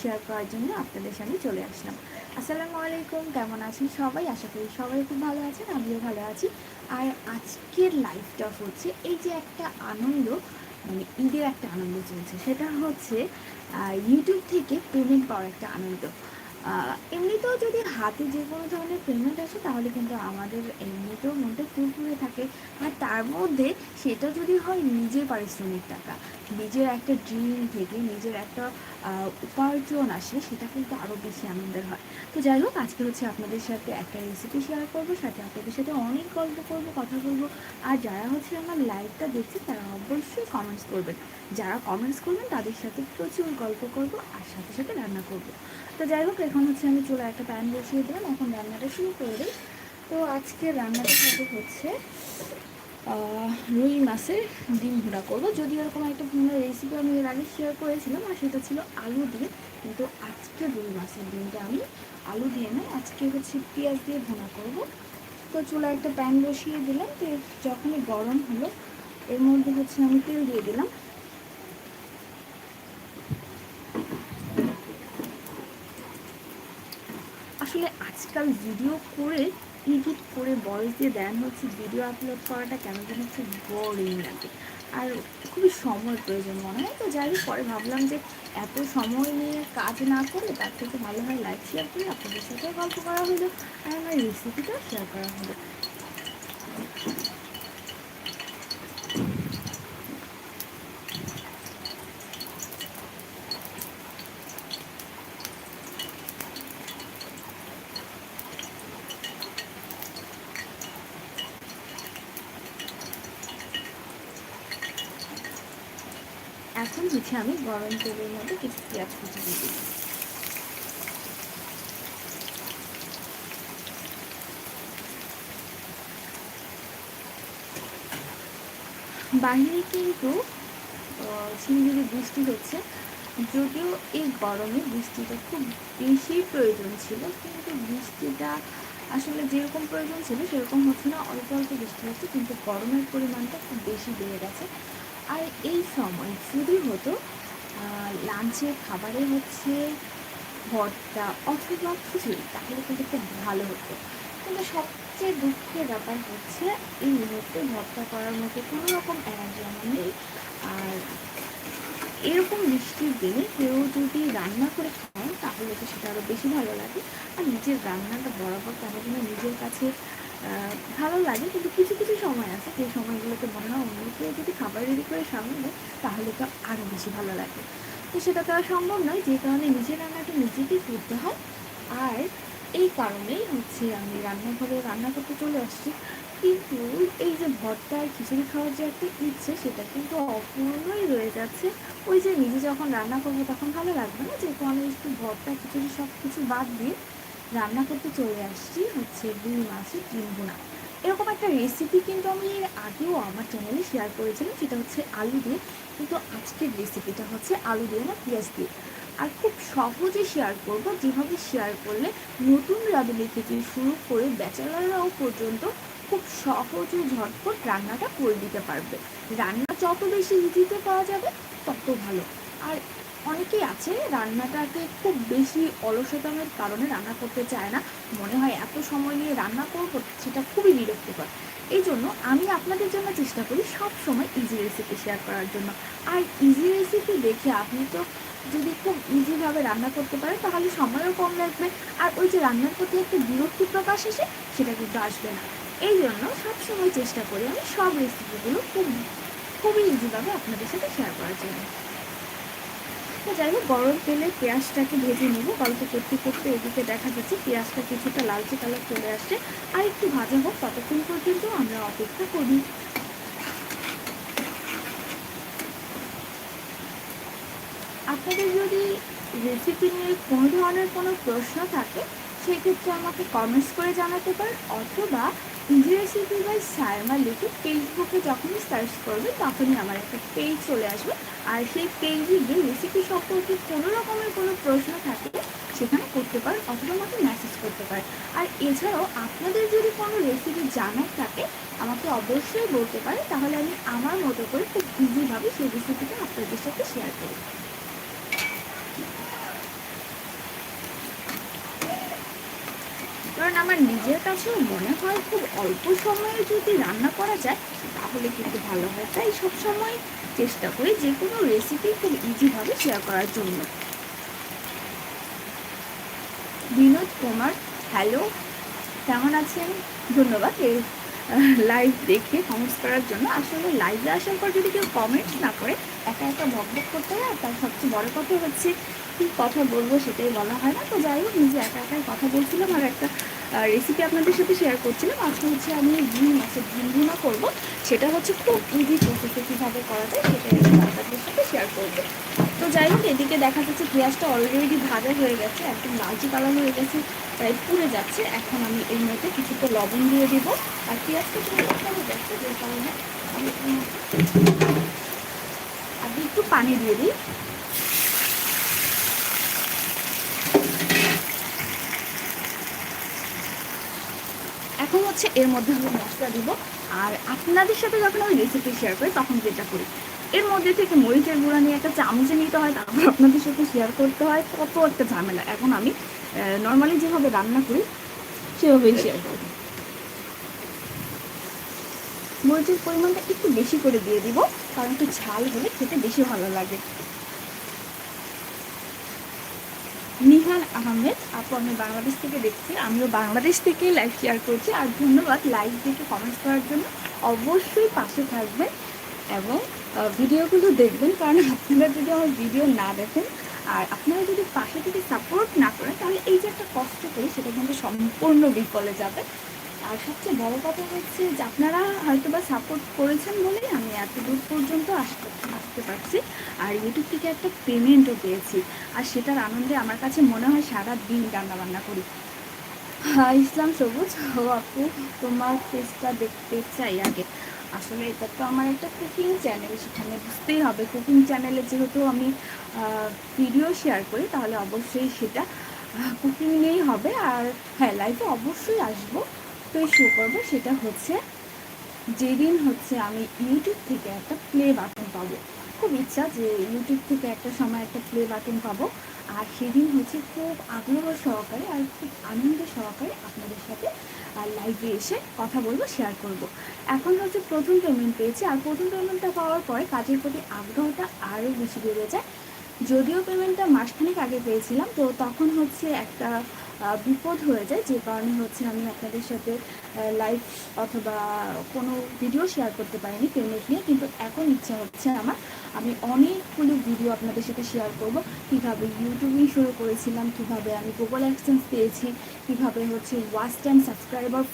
Share করার জন্য আপনাদের সামনে চলে আসলাম। আসসালামু আলাইকুম, কেমন আছেন সবাই? আশা করি সবাই খুব ভালো আছেন, আমিও ভালো আছি। আর আজকের লাইফটা হচ্ছে এই যে একটা আনন্দ মানে ঈদের একটা আনন্দ চলছে। সেটা হচ্ছে ইউটিউব থেকে পেমেন্ট পাওয়ার একটা আনন্দ। এমনিতেও যদি হাতে যে কোনো ধরনের পেমেন্ট আসে, তাহলে কিন্তু আমাদের এমনিতেও মনটা ফুরফুরে থাকে। আর তার মধ্যে সেটা যদি হয় নিজের পারিশ্রমিক টাকা। নিজের একটা ড্রিম থেকে নিজের একটা উপার্জন আসে, সেটা কিন্তু আরও বেশি আনন্দের হয়। তো যাই হোক, আজকে হচ্ছে আপনাদের সাথে একটা রেসিপি শেয়ার করব, সাথে আপনাদের সাথে অনেক গল্প করব, কথা বলব। আর যারা হচ্ছে আমার লাইভটা দেখছে তারা অবশ্যই কমেন্টস করবেন। যারা কমেন্টস করবেন, তাদের সাথে প্রচুর গল্প করব, আর সাথে সাথে রান্না করব। তো যাই হোক, এখন হচ্ছে আমি চুলা একটা প্যান বসিয়ে দিলাম, এখন রান্নাটা শুরু করে দিই। তো আজকে রান্নাটা হচ্ছে রুই মাছের ডিম ভুনা করব। যদি এরকম একটা ভুনার রেসিপি আমি এর আগে শেয়ার করেছিলাম, আর সেটা ছিল আলু দিয়ে, কিন্তু আজকে রুই মাছের ডিমটা আমি আলু দিয়ে নয়, আজকে হচ্ছে পেঁয়াজ দিয়ে ভুনা করব। তো চুলা একটা প্যান বসিয়ে দিলাম, তো যখনই গরম হলো, এর মধ্যে হচ্ছে আমি তেল দিয়ে দিলাম। আসলে আজকাল ভিডিও করে এডিট করে ভয়েস দিয়ে দেন হচ্ছে ভিডিও আপলোড করাটা কেন যেন একটু বোরিং লাগে। আর খুবই সময় প্রয়োজন মনে হয়। তো যাই পরে ভাবলাম যে এত সময় নিয়ে কাজ না করে তার থেকে ভালো হয় লাইভ শেয়ার করে। আপনাদের সাথে গল্প করা হলো আর আমার রেসিপিটাও শেয়ার করা হলো। হচ্ছে আমি, গরম তেলের মধ্যে কিছু পেঁয়াজ কুচি দিয়ে দিই বাইরে কিন্তু ঝিরিঝিরি বৃষ্টি হচ্ছে, যদিও এই গরমে বৃষ্টিটা খুব বেশি প্রয়োজন ছিল, কিন্তু বৃষ্টিটা আসলে যেরকম প্রয়োজন ছিল, সেরকম হচ্ছে না, অল্প অল্প বৃষ্টি হচ্ছে, কিন্তু গরমের পরিমাণটা খুব বেশি বেড়ে গেছে। আর এই সময় যদি হতো লাঞ্চের খাবারে হচ্ছে ভর্তা অথবা খিচুড়ি, তাহলে কিন্তু খুব ভালো হতো। কিন্তু সবচেয়ে দুঃখের ব্যাপার হচ্ছে, এই মুহূর্তে ভর্তা করার মতো কোনো রকম এনার্জি আমার নেই। আর এরকম বৃষ্টির দিনে কেউ যদি রান্না করে খায়, তাহলে তো সেটা আরও বেশি ভালো লাগে। আর নিজের রান্নাটা বরাবর কেন নিজের কাছে ভালো লাগে, কিন্তু কিছু কিছু সময় আছে, সেই সময়গুলোতে মনে হয় অন্য কেউ যদি খাবার রেডি করে সামনে দেয় তাহলে তো আরও বেশি ভালো লাগে। তো সেটা তো আর সম্ভব নয়, যে কারণে নিজের রান্নাটা নিজেকেই করতে হয়। আর এই কারণেই হচ্ছে আমি রান্নাঘরে রান্না করতে চলে আসছি। কিন্তু এই যে ভর্তা আর খিচুড়ি খাওয়ার যে একটা ইচ্ছে, সেটা কিন্তু অপূর্ণই রয়ে যাচ্ছে ওই যে নিজে যখন রান্না করব, তখন ভালো লাগবে না, যেহেতু আমি একটু ভর্তা, খিচুড়ি সব কিছু বাদ দিয়ে রান্না করতে চলে আসছি হচ্ছে রুই মাছের ডিম এরকম একটা রেসিপি কিন্তু আমি আগেও আমার চ্যানেলে শেয়ার করেছিলাম, সেটা হচ্ছে আলু দিয়ে। কিন্তু আজকের রেসিপিটা হচ্ছে আলু দিয়ে না পেঁয়াজ দিয়ে। আর খুব সহজে শেয়ার করব, যেভাবে শেয়ার করলে নতুন রাঁধুনি থেকে শুরু করে ব্যাচেলাররাও পর্যন্ত খুব সহজ ঝটপট রান্নাটা করে দিতে পারবে। রান্না যত বেশি ইজিতে পাওয়া যাবে, তত ভালো। আর অনেকেই আছে রান্নাটাকে খুব বেশি অলসতামের কারণে রান্না করতে চায় না। মনে হয় এত সময় নিয়ে রান্না করব, সেটা খুবই বিরক্তিকর। এই জন্য আমি আপনাদের জন্য চেষ্টা করি সব সময় ইজি রেসিপি শেয়ার করার জন্য। আর ইজি রেসিপি দেখে আপনি তো যদি খুব ইজিভাবে রান্না করতে পারেন, তাহলে সময়ও কম লাগবে। আর ওই যে রান্নার প্রতি একটা বিরক্তি প্রকাশ এসে সেটা কিন্তু আসবে না। এই জন্য সবসময় চেষ্টা করি আমি সব রেসিপিগুলো খুব, খুবই ইজিভাবে আপনাদের সাথে শেয়ার করার জন্য। তো যাই হোক, গরম তেলে পেঁয়াজটাকে ভেজে নেব। গল্প করতে করতে এদিকে দেখা যাচ্ছে পেঁয়াজটা কিছুটা লালচে কালার চলে আসছে। আর একটু ভাজা হোক, ততক্ষণ পর্যন্ত আমরা অপেক্ষা করি। আপনাদের যদি রেসিপি নিয়ে কোনো ধরনের কোনো প্রশ্ন থাকে, সেক্ষেত্রে আমাকে কমেন্টস করে জানাতে পারেন, অথবা রেসিপি বাই সায়মা লিখে ফেসবুকে যখনই সার্চ করবে, তখনই আমার একটা পেজ চলে আসবে। আর সেই পেজে গিয়ে রেসিপি সম্পর্কে কোনো রকমের কোনো প্রশ্ন থাকে, সেখানে করতে পারেন অথবা আমাকে মেসেজ করতে পারেন। আর এছাড়াও আপনাদের যদি কোনো রেসিপি জানার থাকে, আমাকে অবশ্যই বলতে পারে তাহলে আমি আমার মতো করে খুব ইজিভাবে সেই রেসিপিটা আপনাদের সাথে শেয়ার করি আমার নিজের কাছেও মনে হয় খুব অল্প সময়ে যদি রান্না করা যায়, তাহলে কিন্তু ভালো হয়। তাই সবসময় চেষ্টা করি যে কোনো রেসিপি খুব ইজিভাবে শেয়ার করার জন্য। বিনোদ কুমার হ্যালো কেমন আছেন? ধন্যবাদ। এই লাইভ দেখে কমেন্টস করার জন্য। আসলে লাইভে আসার পর যদি কেউ কমেন্টস না করে, একা একা বকবক করতে হয়, আর তার সবচেয়ে বড় কথা হচ্ছে কী কথা বলব সেটাই বলা হয় না। তো যাই হোক, নিজে একা একাই কথা বলছিলাম, আর একটা রেসিপি আপনাদের সাথে শেয়ার করছিলাম। আজকে হচ্ছে আমি ডিম মাছের ডিম ভুনা করব। সেটা হচ্ছে খুব ইজি প্রসেসে কীভাবে করা যায় সেটাই আমি আপনাদের সাথে শেয়ার করব। তো যাই হোক, এদিকে দেখা যাচ্ছে পেঁয়াজটা অলরেডি ভাজা হয়ে গেছে, একদম লালচি কালার হয়ে গেছে, প্রায় পুড়ে যাচ্ছে। এখন আমি এর মধ্যে কিছুটা লবণ দিয়ে দিব। আর পেঁয়াজটা পুরো যাচ্ছে যে কারণে আমি আগে একটু পানি দিয়ে দিই। এখন হচ্ছে এর মধ্যে আমি মশলা দিব। আর আপনাদের সাথে যখন আমি রেসিপি শেয়ার করি তখন যেটা করি এর মধ্যে থেকে মরিচের গুঁড়া নিয়ে একটা চামচে নিতে হয় তারপর আপনাদের সাথে শেয়ার করতে হয়। কত একটা ঝামেলা। এখন আমি নর্মালি যেভাবে রান্না করি সেভাবেই শেয়ার করি মরিচের পরিমাণটা একটু বেশি করে দিয়ে দিব কারণ একটু ঝাল হলে খেতে বেশি ভালো লাগে। নিহান আহমেদ, আপু আমি বাংলাদেশ থেকে দেখছি, আমিও বাংলাদেশ থেকে লাইভ শেয়ার করছি, আর ধন্যবাদ লাইভ দেখে কমেন্টস করার জন্য। অবশ্যই পাশে থাকবেন এবং ভিডিওগুলো দেখবেন, কারণ আপনারা যদি আমার ভিডিও না দেখেন, আর আপনারা যদি পাশে থেকে সাপোর্ট না করেন, তাহলে এই যে একটা কষ্ট করি সেটা কিন্তু সম্পূর্ণ বিফলে যাবে। আর সবচেয়ে বড় কথা হচ্ছে যে আপনারা হয়তো বা সাপোর্ট করেছেন বলেই আমি এত দূর পর্যন্ত আসতে আসতে পারছি। আর ইউটিউব থেকে একটা পেমেন্টও পেয়েছি। আর সেটার আনন্দে আমার কাছে মনে হয় সারা দিন রান্নাবান্না করি। হ্যাঁ ইসলাম সবুজ। ও আপু, তোমার ফেসটা দেখতে চাই আগে। আসলে এটা তো আমার একটা কুকিং চ্যানেল সেখানে বুঝতেই হবে। কুকিং চ্যানেলে যেহেতু আমি ভিডিও শেয়ার করি, তাহলে অবশ্যই সেটা কুকিং নিয়েই হবে। আর হ্যাঁ লাইফে অবশ্যই আসব। তো শো করব, সেটা হচ্ছে যেদিন হচ্ছে আমি ইউটিউব থেকে একটা প্লে বাটন পাবো। খুব ইচ্ছা যে ইউটিউব থেকে একটা সময় একটা প্লে বাটন পাবো। আর সেদিন হচ্ছে খুব আগ্রহ সহকারে আর খুব আনন্দ সহকারে আপনাদের সাথে লাইভে এসে কথা বলব শেয়ার করব। এখন হচ্ছে প্রথম পেমেন্ট পেয়েছি। আর প্রথম পেমেন্টটা পাওয়ার পরে কাজের প্রতি আগ্রহটা আরও বেশি বেড়ে যায়। যদিও পেমেন্টটা মাসখানেক আগে পেয়েছিলাম, তো তখন হচ্ছে একটা বিপদ হয়ে যায়, যে কারণে হচ্ছে আমি আপনাদের সাথে লাইভ অথবা কোনো ভিডিও শেয়ার করতে পারিনি পেমেন্ট নিয়ে, কিন্তু এখন ইচ্ছা হচ্ছে আমার, আমি অনেকগুলো ভিডিও আপনাদের সাথে শেয়ার করব। কীভাবে ইউটিউবিং শুরু করেছিলাম, কীভাবে আমি গুগল অ্যাক্সেন্স পেয়েছি, কীভাবে হচ্ছে ওয়াচ টাইম সাবস্ক্রাইবার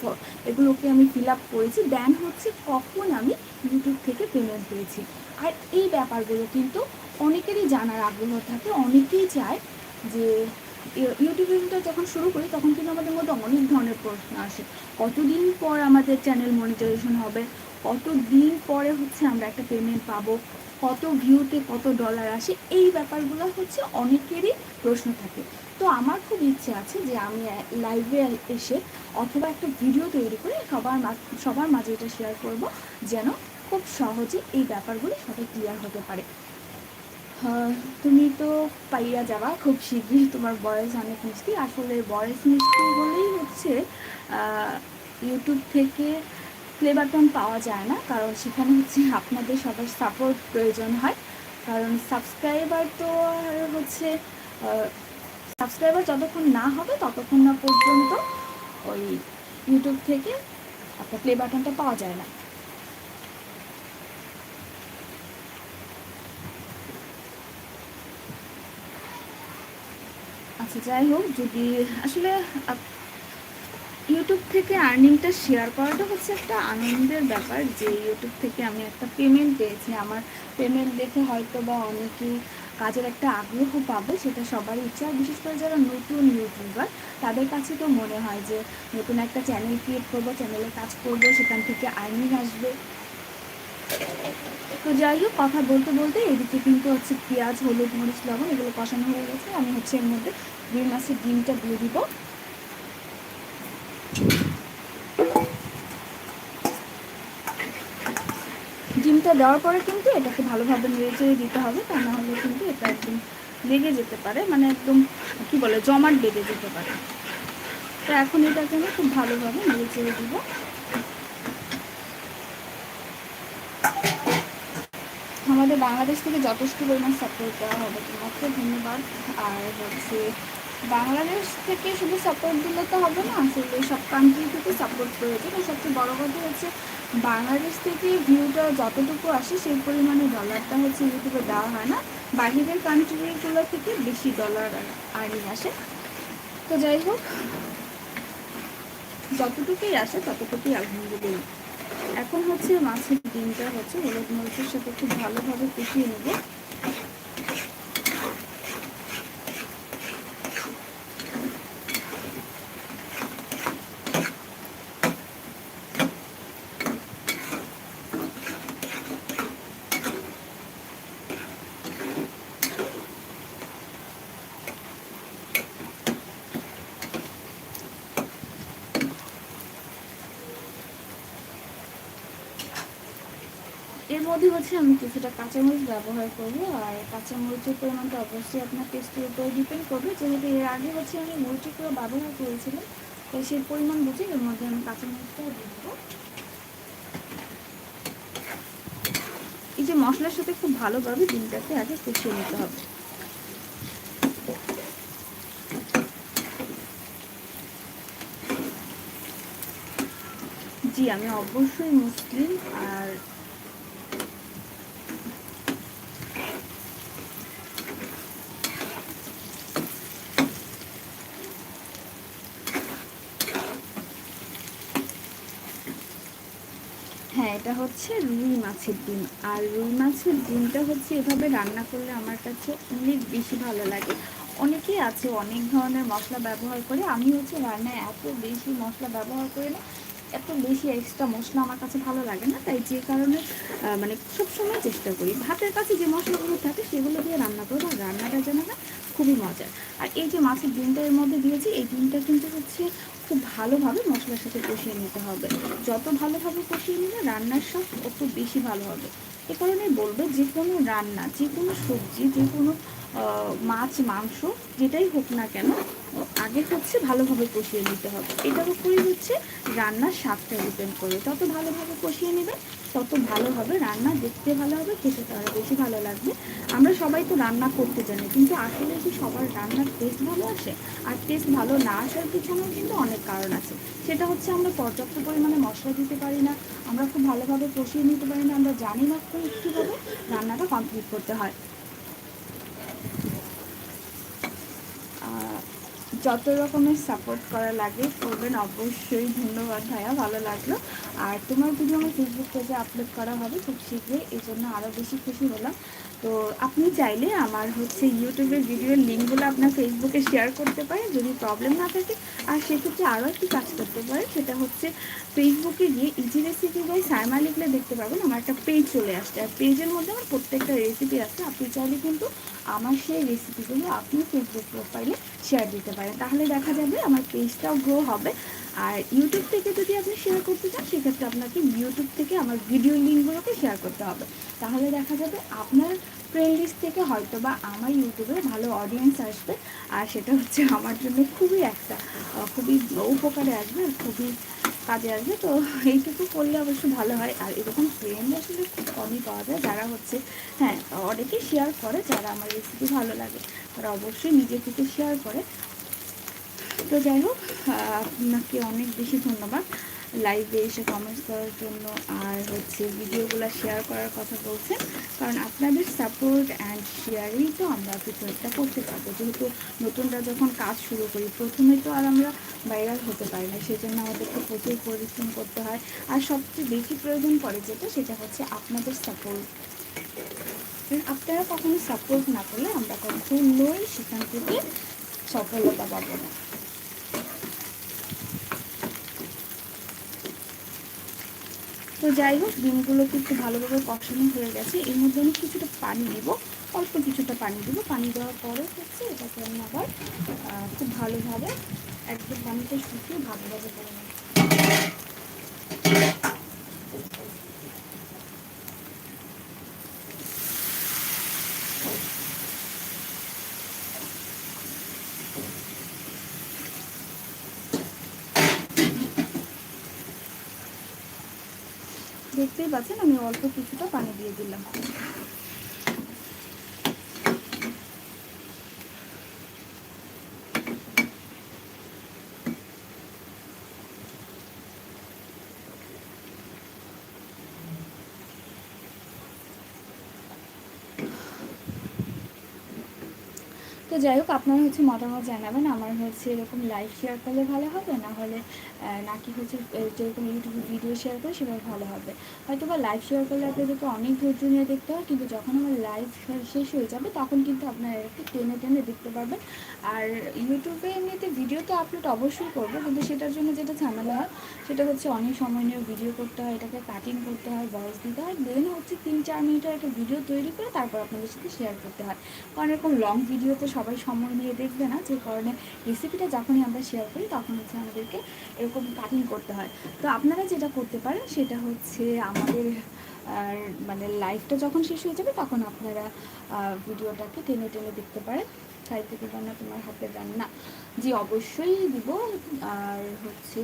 এগুলোকে আমি ফিল আপ করেছি। দেন হচ্ছে কখন আমি ইউটিউব থেকে পেমেন্ট পেয়েছি। আর এই ব্যাপারগুলো কিন্তু অনেকেরই জানার আগ্রহ থাকে, অনেকেই চায় যে ইউটিউবিংটা যখন শুরু করি, তখন কিন্তু আমাদের মধ্যে অনেক ধরনের প্রশ্ন আসে। কতদিন পর আমাদের চ্যানেল মনিটাইজেশন হবে? কত দিন পরে হচ্ছে আমরা একটা পেমেন্ট পাবো? কত ভিউতে কত ডলার আসে? এই ব্যাপারগুলো হচ্ছে অনেকেরই প্রশ্ন থাকে। তো আমার খুব ইচ্ছে আছে যে আমি লাইভে এসে অথবা একটা ভিডিও তৈরি করে সবার সবার মাঝে এটা শেয়ার করব, যেন খুব সহজে এই ব্যাপারগুলি সবাই ক্লিয়ার হতে পারে। তুমি তো পাইয়া যাবা খুব শীঘ্রই, তোমার বয়স অনেক মিষ্টি। আসলে বয়স মিষ্টি বলেই হচ্ছে ইউটিউব থেকে প্লে বাটন পাওয়া যায় না, কারণ সেখানে হচ্ছে আপনাদের সবার সাপোর্ট প্রয়োজন হয়। কারণ সাবস্ক্রাইবার তো আর হচ্ছে সাবস্ক্রাইবার যতক্ষণ না হবে ততক্ষণ না পর্যন্ত ওই ইউটিউব থেকে আপনার প্লে বাটনটা পাওয়া যায় না। আচ্ছা যাই হোক, যদি আসলে ইউটিউব থেকে আর্নিংটা শেয়ার করাটা হচ্ছে একটা আনন্দের ব্যাপার যে ইউটিউব থেকে আমি একটা পেমেন্ট পেয়েছি। আমার পেমেন্ট দেখে হয়তো বা অনেকেই কাজের একটা আগ্রহ পাবে, সেটা সবার ইচ্ছা। বিশেষ করে যারা নতুন ইউটিউবার তাদের কাছে তো মনে হয় যে নতুন একটা চ্যানেল ক্রিয়েট করব চ্যানেলে কাজ করব, সেখান থেকে আর্নিং আসবে। তো যাই হোক, কথা বলতে বলতে এদিকে কিন্তু হচ্ছে পেঁয়াজ, হলুদ, মরিচ, লবণ এগুলো কষানো হয়ে গেছে। আমি হচ্ছে এর মধ্যে দুই মাসের ডিমটা দিয়ে দিব। ডিমটা দেওয়ার পরে কিন্তু এটাকে ভালোভাবে নেড়ে দিতে হবে, তা না হলে কিন্তু এটা একদম লেগে যেতে পারে মানে একদম, কি বলে, জমাট বেঁধে যেতে পারে। তো এখন এটাকে আমি খুব ভালোভাবে নেড়ে চেড়ে দিব। আমাদের বাংলাদেশ থেকে যথেষ্ট পরিমাণ সাপোর্ট দেওয়া হবে তোমাকে, ধন্যবাদ। আর হচ্ছে বাংলাদেশ থেকে শুধু সাপোর্ট দিলে তো হবে না, আসলে সব কান্ট্রি থেকে সাপোর্ট প্রয়োজন আর সবচেয়ে বড় কথা হচ্ছে বাংলাদেশ থেকে ভিউটা যতটুকু আসে সেই পরিমাণে ডলারটা হচ্ছে ইউটিউবে দেওয়া হয় না। বাহিরের কান্ট্রিগুলো থেকে বেশি ডলার আর্নিং আসে। তো যাই হোক, যতটুকুই আসে ততটুকুই আলহামদুলিল্লাহ। এখন হচ্ছে মাছের ডিমটা হচ্ছে হলুদ মরিচের সাথে খুব ভালোভাবে কষিয়ে নেব। হচ্ছে আমি কিছুটা কাঁচামরিচ ব্যবহার করব, আর কাঁচামরিচের পরিমাণটা অবশ্যই আপনার টেস্টের উপর ডিপেন্ড করবে। যেহেতু এর আগে হচ্ছে আমি মরিচগুলো ব্যবহার করেছিলাম, তো সেই পরিমাণ বুঝে এর মধ্যে আমি কাঁচামরিচটাও দিয়ে দেবো এই যে মশলার সাথে খুব ভালোভাবে ডিমটাকে আগে কষিয়ে নিতে হবে। জি, আমি অবশ্যই মুসলিম, আর হ্যাঁ এটা হচ্ছে রুই মাছের ডিম। আর রুই মাছের ডিমটা হচ্ছে এভাবে রান্না করলে আমার কাছে অনেক বেশি ভালো লাগে। অনেকেই আছে অনেক ধরনের মশলা ব্যবহার করে। আমি হচ্ছে রান্নায় এত বেশি মশলা ব্যবহার করি না, এত বেশি এক্সট্রা মশলা আমার কাছে ভালো লাগে না। তাই যে কারণে মানে সবসময় চেষ্টা করি। ভাতের কাছে যে মশলাগুলো থাকে সেগুলো দিয়ে রান্না করব রান্নাটা যেন হয় খুবই মজার। আর এই যে মাছের ডিমটা এর মধ্যে দিয়েছি, এই ডিমটা কিন্তু হচ্ছে খুব ভালোভাবে মশলার সাথে কষিয়ে নিতে হবে। যত ভালোভাবে কষিয়ে নিলে রান্নার স্বাদ অত বেশি ভালো হবে। এ কারণে বলবে যে কোনো রান্না যে কোনো সবজি যে কোনো মাছ, মাংস, যেটাই হোক না কেন, আগে হচ্ছে ভালোভাবে কষিয়ে নিতে হবে। এটার উপরেই হচ্ছে রান্নার স্বাদটা ডিপেন্ড করবে। তত ভালোভাবে কষিয়ে নেবে, তত ভালো হবে রান্না দেখতে ভালো হবে, খেতে আরও বেশি ভালো লাগবে। আমরা সবাই তো রান্না করতে জানি, কিন্তু আসলে কি সবার রান্নার টেস্ট ভালো আসে? আর টেস্ট ভালো না আসার পিছনেও কিন্তু অনেক কারণ আছে। সেটা হচ্ছে আমরা পর্যাপ্ত পরিমাণে মশলা দিতে পারি না, আমরা খুব ভালোভাবে কষিয়ে নিতে পারি না, আমরা জানি না কীভাবে রান্নাটা কমপ্লিট করতে হয়। যত রকমের সাপোর্ট করা লাগে, করবেন। অবশ্যই ধন্যবাদ ভাইয়া, ভালো লাগল। আর তোমার ভিডিও আমার ফেসবুক পেজে আপলোড করা হবে খুব শীঘ্রই এই জন্য আরও বেশি খুশি হলাম। তো আপনি চাইলে আমার হচ্ছে ইউটিউবের ভিডিওর লিঙ্কগুলো আপনার ফেসবুকে শেয়ার করতে পারেন, যদি প্রবলেম না থাকে। আর সেক্ষেত্রে আরও একটি কাজ করতে পারেন, সেটা হচ্ছে ফেসবুকে গিয়ে ইজি রেসিপি বাই সাইমা লিখলে দেখতে পাবেন, আমার একটা পেজ চলে আসছে। আর পেজের মধ্যে আমার প্রত্যেকটা রেসিপি আছে, আপনি চাইলে কিন্তু আমার সেই রেসিপিগুলো আপনি ফেসবুক প্রোফাইলে শেয়ার দিতে পারেন। তাহলে দেখা যাবে আমার পেজটাও গ্রো হবে। আর ইউটিউব থেকে যদি আপনি শেয়ার করতে চান, সেক্ষেত্রে আপনাকে ইউটিউব থেকে আমার ভিডিও লিঙ্কগুলোকে শেয়ার করতে হবে। তাহলে দেখা যাবে আপনার ফ্রেন্ড লিস্ট থেকে হয়তো বা আমার ইউটিউবে ভালো অডিয়েন্স আসবে, আর সেটা হচ্ছে আমার জন্য খুবই একটা খুবই উপকারে আসবে আর খুবই কাজে আসবে। তো এইটুকু করলে অবশ্য ভালো হয়। আর এরকম ফ্রেন্ড আসলে খুব কমই পাওয়া যায় যারা হচ্ছে হ্যাঁ অনেকেই শেয়ার করে যারা আমার রেসিপি ভালো লাগে। তারা অবশ্যই নিজে থেকে শেয়ার করে। তো যাই হোক আপনাকে অনেক বেশি ধন্যবাদ লাইভে এসে কমেন্টস করার জন্য আর হচ্ছে ভিডিওগুলো শেয়ার করার কথা বলছেন। কারণ আপনাদের সাপোর্ট অ্যান্ড শেয়ারেই তো আমরা ভিডিওটা করতে পারব। যেহেতু নতুনরা যখন কাজ শুরু করি, প্রথমে তো আর আমরা ভাইরাল হতে পারি না সেই জন্য আমাদেরকে প্রচুর পরিশ্রম করতে হয়। আর সবচেয়ে বেশি প্রয়োজন পড়ে যেটা, সেটা হচ্ছে আপনাদের সাপোর্ট আপনারা কখনো সাপোর্ট না করলে আমরা কখনোই সেখান থেকে সফলতা পাবো না। তো যাই হোক, ডিমগুলো কিন্তু ভালোভাবে কষানো হয়ে গেছে। এর মধ্যে আমি কিছুটা পানি দেবো, অল্প কিছুটা পানি দেবো। পানি দেওয়ার পরে হচ্ছে এটাকে আমি আবার খুব ভালোভাবে একদম পানিটা শুকিয়ে ভালোভাবে করে নেব। দেখতেই পাচ্ছেন আমি অল্প কিছুটা পানি দিয়ে দিলাম। তো যাই হোক, আপনারা হচ্ছে মতামত জানাবেন। আমার হচ্ছে এরকম লাইভ শেয়ার করলে ভালো হবে, না হলে নাকি হচ্ছে যেরকম ইউটিউবে ভিডিও শেয়ার করে, সেভাবে ভালো হবে। হয়তো বা লাইভ শেয়ার করলে আপনাদেরকে অনেক ধৈর্য নিয়ে দেখতে হয়, কিন্তু যখন আমার লাইভ শেষ হয়ে যাবে, তখন কিন্তু আপনারা একটু টেনে টেনে দেখতে পারবেন। আর ইউটিউবে এমনিতে ভিডিও তো আপলোড অবশ্যই করব, কিন্তু সেটার জন্য যেটা ঝামেলা হয়, সেটা হচ্ছে অনেক সময় নিয়ে ভিডিও করতে হয়, এটাকে কাটিং করতে হয় ভয়েস দিতে হয় দেন হচ্ছে তিন চার মিনিটের একটা ভিডিও তৈরি করে তারপর আপনাদের সাথে শেয়ার করতে হয়। কারণ এরকম লং ভিডিওতে সবাই সময় নিয়ে দেখবে না, যে কারণে রেসিপিটা যখনই আমরা শেয়ার করি, তখন হচ্ছে আমাদেরকে এরকম কাটিং করতে হয়। তো আপনারা যেটা করতে পারেন, সেটা হচ্ছে আমাদের আর মানে লাইভটা যখন শেষ হয়ে যাবে, তখন আপনারা ভিডিওটাকে টেনে টেনে দেখতে পারেন। খাইতে দেবো না তোমার হাতের রান্না, জি, অবশ্যই দিব। আর হচ্ছে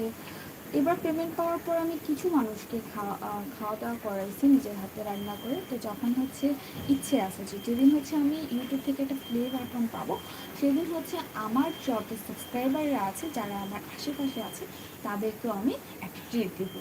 এবার পেমেন্ট পাওয়ার পর আমি কিছু মানুষকে খাওয়া খাওয়া দাওয়া করাইছি নিজের হাতে রান্না করে। তো যখন হচ্ছে ইচ্ছে আছে, যে যেদিন হচ্ছে আমি ইউটিউব থেকে একটা প্লে বাটন পাবো, সেদিন হচ্ছে আমার যত সাবস্ক্রাইবাররা আছে, যারা আমার আশেপাশে আছে, তাদেরকেও আমি একটা ট্রিট দেবো।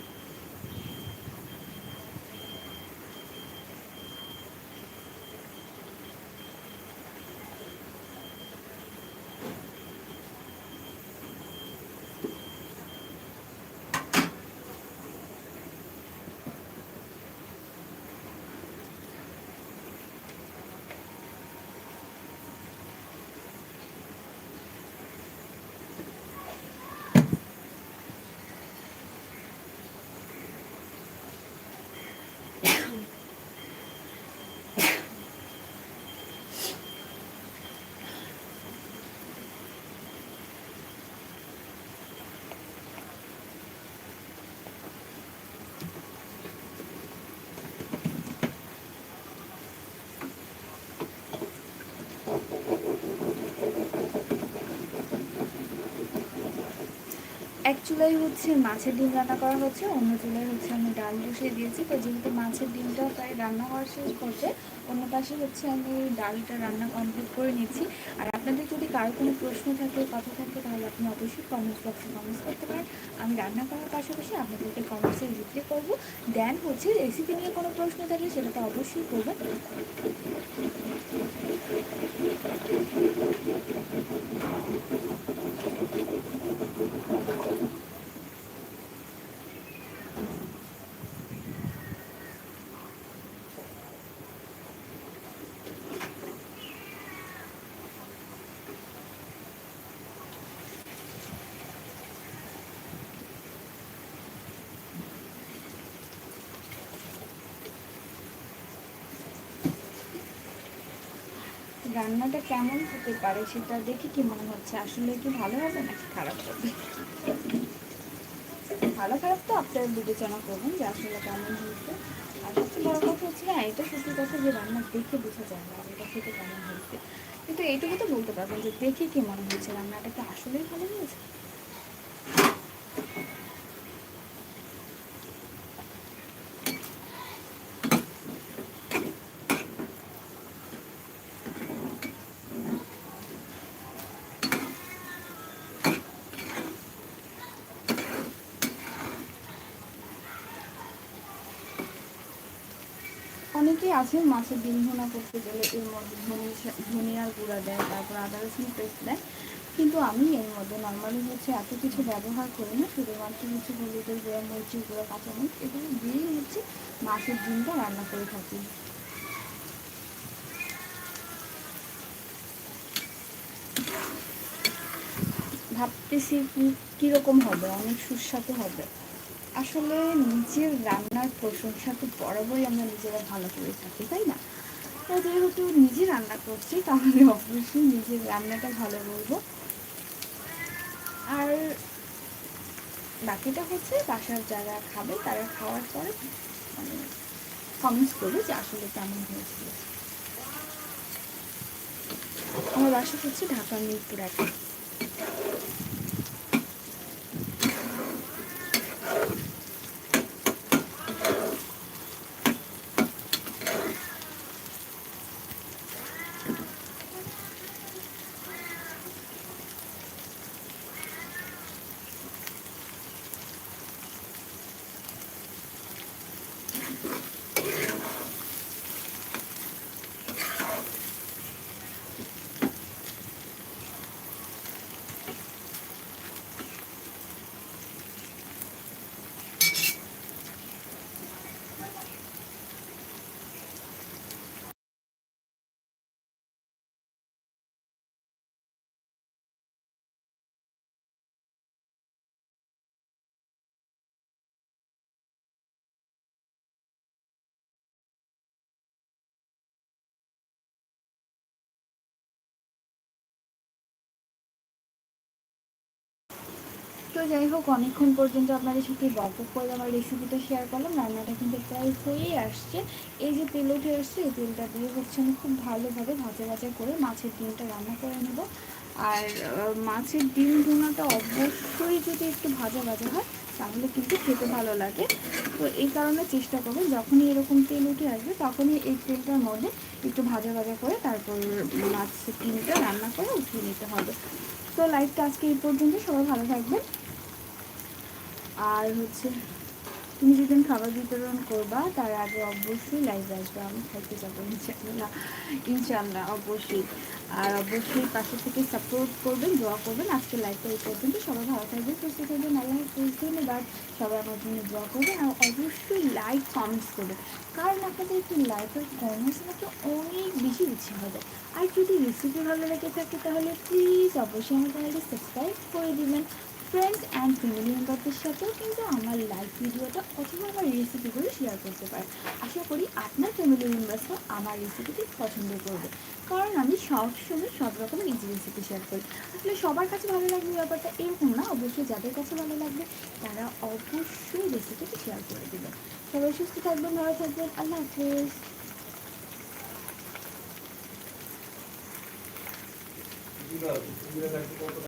চুলাই হচ্ছে, মাছের ডিম রান্না করা হচ্ছে, অন্য চুলাই হচ্ছে আমি ডাল বসিয়ে দিয়েছি। তো যেহেতু মাছের ডিমটা প্রায় রান্না হওয়ার শেষ করছে, অন্য পাশে হচ্ছে আমি ডালটা রান্না কমপ্লিট করে নিচ্ছি। আর আপনাদের যদি কারও কোনো প্রশ্ন থাকে, কথা থাকে, তাহলে আপনি অবশ্যই কমেন্টস বক্সে কমেন্টস করতে পারেন। আমি রান্না করার পাশাপাশি আপনাদেরকে কমেন্টসে রিপ্লাই করব। দেন হচ্ছে রেসিপি নিয়ে কোনো প্রশ্ন থাকলে সেটা তো অবশ্যই করবেন। রান্নাটা কেমন হতে পারে সেটা দেখে কি মনে হচ্ছে? আসলে কি ভালো হবে নাকি খারাপ হবে? ভালো খারাপ তো আপনারা বিবেচনা করবেন যে আসলে কেমন হয়েছে। আর সবচেয়ে বড় কথা হচ্ছে না, এটা সত্যি কথা যে রান্না দেখে বোঝা যায় না এটা খেতে কেমন হয়েছে। কিন্তু এইটুকু তো বলতে পারবেন যে দেখে কি মনে হয়েছে? রান্নাটা কি আসলেই ভালো হয়েছে? অনেকেই আছে মাছের ডিম ভোনা করতে গেলে এর মধ্যে ধনিয়ার গুঁড়া দেয় তারপর আদা রসুন পেস্ট দেয় কিন্তু আমি এর মধ্যে নর্মালি হচ্ছে এত কিছু ব্যবহার করি না, শুধুমাত্র হচ্ছে হলুদের গুঁড়া, মরিচের গুঁড়া, কাঁচামরিচ এগুলো দিয়েই হচ্ছে মাছের ডিমটা রান্না করে থাকি। ভাবতেছি কীরকম হবে? অনেক সুস্বাদু হবে। আসলে নিজের রান্নার প্রশংসা তো বরাবরই আমরা নিজেরা ভালো করে থাকি, তাই না? তো যেহেতু নিজে রান্না করছি, তাহলে অবশ্যই নিজের রান্নাটা ভালো বলব। আর বাকিটা হচ্ছে বাসার যারা খাবে, তারা খাওয়ার পরে মানে কমেন্টস করবে যে আসলে কেমন হয়েছিল। আমার বাসা হচ্ছে ঢাকা মিরপুর একটা তো যাই হোক, অনেকক্ষণ পর্যন্ত আপনাদের সাথে বক করে আমার রেসিপিটা শেয়ার করলাম। রান্নাটা কিন্তু প্রায় হয়েই আসছে। এই যে তেল উঠে আসছে, এই তেলটা দিয়ে হচ্ছে আমি খুব ভালোভাবে ভাজা ভাজা করে মাছের ডিমটা রান্না করে নেব। আর মাছের ডিম ভুনাটা অবশ্যই যদি একটু ভাজা ভাজা হয়, তাহলে কিন্তু খেতে ভালো লাগে। তো এই কারণে চেষ্টা করবেন যখনই এরকম তেল উঠে আসবে, তখনই এই তেলটার মধ্যে একটু ভাজা ভাজা করে তারপর মাছের ডিমটা রান্না করে উঠিয়ে নিতে হবে। তো লাইভটা আজকে এই পর্যন্ত, সবাই ভালো থাকবেন। আর হচ্ছে, তুমি যেদিন খাবার বিতরণ করবা, তার আগে অবশ্যই লাইভ আসবে। আমি খাইতে যাব ইনশাল্লাহ ইনশাল্লাহ অবশ্যই। আর অবশ্যই পাশে থেকে সাপোর্ট করবেন, দোয়া করবেন। আজকে লাইভটা এই পর্যন্ত। সবাই ভালো থাকবেন, সুস্থ থাকবেন, আল্লাহ হাফিজ। ধন্যবাদ। সবাই আমার জন্য দোয়া করবেন আর অবশ্যই লাইক কমেন্টস করবেন। কারণ আপনাদের একটু লাইক আর কমেন্টস আমাকে অনেক বেশি ইচ্ছে হবে। আর যদি রেসিপি ভালো লেগে থাকে, তাহলে প্লিজ অবশ্যই আমার চ্যানেলটি সাবস্ক্রাইব করে দিবেন। ফ্রেন্ডস অ্যান্ড ফ্যামিলি মেম্বারদের সাথেও কিন্তু আমার লাইভ ভিডিওটা অথবা আমার রেসিপিগুলো শেয়ার করতে পারে আশা করি আপনার ফ্যামিলি মেম্বার্সও আমার রেসিপিটি পছন্দ করবে। কারণ আমি সবসময় সব রকমের ইজি রেসিপি শেয়ার করি। আসলে সবার কাছে ভালো লাগবে ব্যাপারটা এরকম না, অবশ্যই যাদের কাছে ভালো লাগবে তারা অবশ্যই রেসিপিটি শেয়ার করে দেবেন। সবাই সুস্থ থাকবেন, ভালো থাকবেন, আল্লাহ হাফেজ।